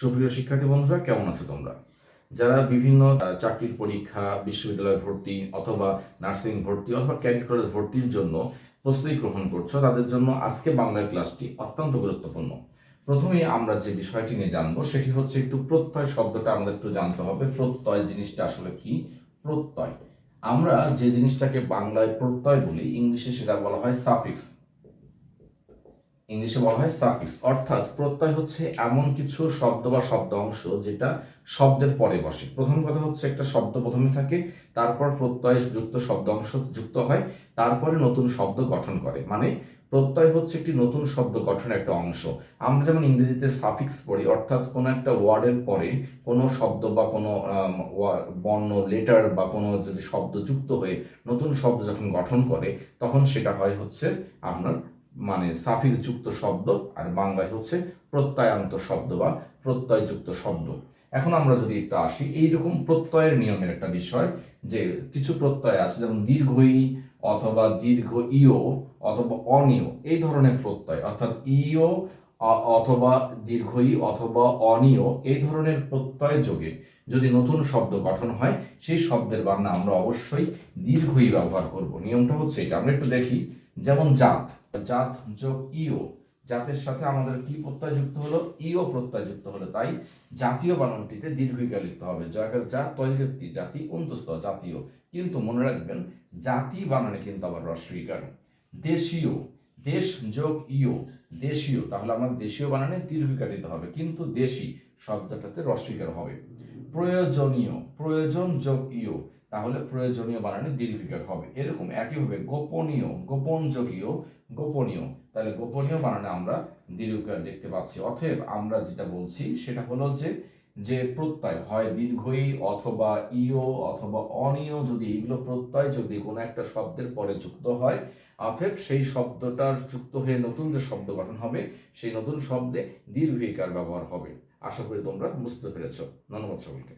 সুপ্রিয় শিক্ষার্থী বন্ধুরা, কেমন আছো তোমরা? যারা বিভিন্ন চাকরির পরীক্ষা বিশ্ববিদ্যালয় ভর্তি অথবা নার্সিং ভর্তি অথবা ক্যাডেট কলেজ ভর্তির জন্য প্রস্তুতি গ্রহণ করছ, তাদের জন্য আজকে বাংলার ক্লাসটি অত্যন্ত গুরুত্বপূর্ণ। প্রথমেই আমরা যে বিষয়টি নিয়ে জানব, সেটি হচ্ছে একটু প্রত্যয় শব্দটা আমাদের একটু জানতে হবে, প্রত্যয় জিনিসটা আসলে কি? প্রত্যয়। আমরা যে জিনিসটাকে বাংলায় প্রত্যয় বলি, ইংলিশে সেটা বলা হয় সাফিক্স। ইংলিশে বলা হয় সাফিক্স অর্থাৎ প্রত্যয় হচ্ছে এমন কিছু শব্দ বা শব্দ অংশ যেটা শব্দের পরে বসে। প্রথম কথা হচ্ছে একটা শব্দ প্রথমে থাকে, তারপর প্রত্যয় যুক্ত শব্দ অংশ যুক্ত হয়, তারপরে নতুন শব্দ গঠন করে। মানে প্রত্যয় হচ্ছে একটি নতুন শব্দ গঠনের একটা অংশ। আমরা যেমন ইংরেজিতে সাফিক্স পড়ি, অর্থাৎ কোনো একটা ওয়ার্ডের পরে কোনো শব্দ বা কোনো বর্ণ লেটার বা কোনো যদি শব্দ যুক্ত হয়ে নতুন শব্দ যখন গঠন করে, তখন সেটা হয় হচ্ছে আপনার মানে সাফিক যুক্ত শব্দ, আর বাংলায় হচ্ছে প্রত্যয়ান্ত শব্দ বা প্রত্যয়যুক্ত শব্দ। এখন আমরা যদি একটু আসি, এইরকম প্রত্যয়ের নিয়মের একটা বিষয়, যে কিছু প্রত্যয় আছে, যেমন দীর্ঘ ই অথবা দীর্ঘ ইও অথবা অনিয় এই ধরনের প্রত্যয়, অর্থাৎ ইও অথবা দীর্ঘ ই অথবা অনিয় এই ধরনের প্রত্যয় যোগে যদি নতুন শব্দ গঠন হয়, সেই শব্দের বান্না আমরা অবশ্যই দীর্ঘই ব্যবহার করব। নিয়মটা হচ্ছে এটা। আমরা একটু দেখি। যেমন জাত জাত যোগ ইও। জাতের সাথে আমাদের কি প্রত্যয় যুক্ত হলো? ইও প্রত্যয় যুক্ত হলো। তাই জাতীয় বানানটিতে দীর্ঘিকা লিখতে হবে। জায়গার যা তৈরি জাতি অন্তস্থ, জাতীয়। কিন্তু মনে রাখবেন, জাতি বানানে কিন্তু আবার রস্বীকার দেশীয়, দেশ যোগ ইও। দেশীয়, তাহলে আমার দেশীয় বানানে দীর্ঘিকা দিতে হবে। কিন্তু দেশি শব্দটাতে রস্বীকার হবে। প্রয়োজনীয়, প্রয়োজন যোগ ইও। তাহলে প্রয়োজনীয় বানানে দীর্ঘিকার হবে। এরকম একইভাবে গোপনীয় গোপন যোগীয় গোপনীয়। তাহলে গোপনীয় বানানে আমরা দীর্ঘিকার দেখতে পাচ্ছি। অতএব আমরা যেটা বলছি, সেটা হলো যে যে প্রত্যয় হয় দীর্ঘই অথবা ইও অথবা অনিয়, যদি এগুলো প্রত্যয় যদি কোনো একটা শব্দের পরে যুক্ত হয়, অতএব সেই শব্দটার যুক্ত হয়ে নতুন যে শব্দ গঠন হবে, সেই নতুন শব্দে দীর্ঘিকার ব্যবহার হবে। আশা করি তোমরা বুঝতে পেরেছ। ধন্যবাদ সকলকে।